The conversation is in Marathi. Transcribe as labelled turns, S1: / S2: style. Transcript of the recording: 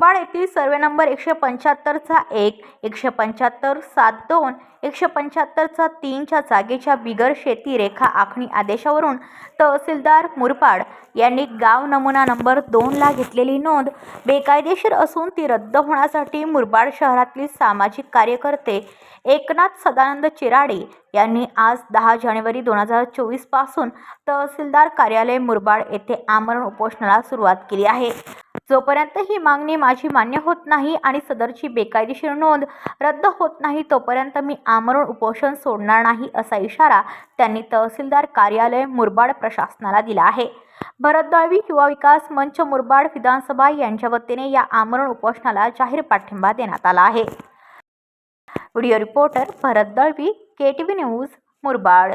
S1: मुरबाड येथील सर्वे नंबर एकशे पंच्याहत्तरचा एक एकशे पंच्याहत्तर सात दोन एकशे पंच्याहत्तरचा तीनच्या जागेच्या बिगर शेती रेखा आखणी आदेशावरून तहसीलदार मुरबाड यांनी गाव नमुना नंबर दोनला घेतलेली नोंद बेकायदेशीर असून ती रद्द होण्यासाठी मुरबाड शहरातील सामाजिक कार्यकर्ते एकनाथ सदानंद चिराडे यांनी आज दहा जानेवारी दोन हजार चोवीसपासून तहसीलदार कार्यालय मुरबाड येथे आमरण उपोषणाला सुरुवात केली आहे. जोपर्यंत ही मागणी माझी मान्य होत नाही आणि सदरची बेकायदेशीर नोंद रद्द होत नाही तोपर्यंत मी आमरण उपोषण सोडणार नाही असा इशारा त्यांनी तहसीलदार कार्यालय मुरबाड प्रशासनाला दिला आहे. भरत दळवी युवा विकास मंच मुरबाड विधानसभा यांच्या वतीने या आमरण उपोषणाला जाहीर पाठिंबा देण्यात आला आहे. Video reporter Bharat Dalvi K T V news Murbad.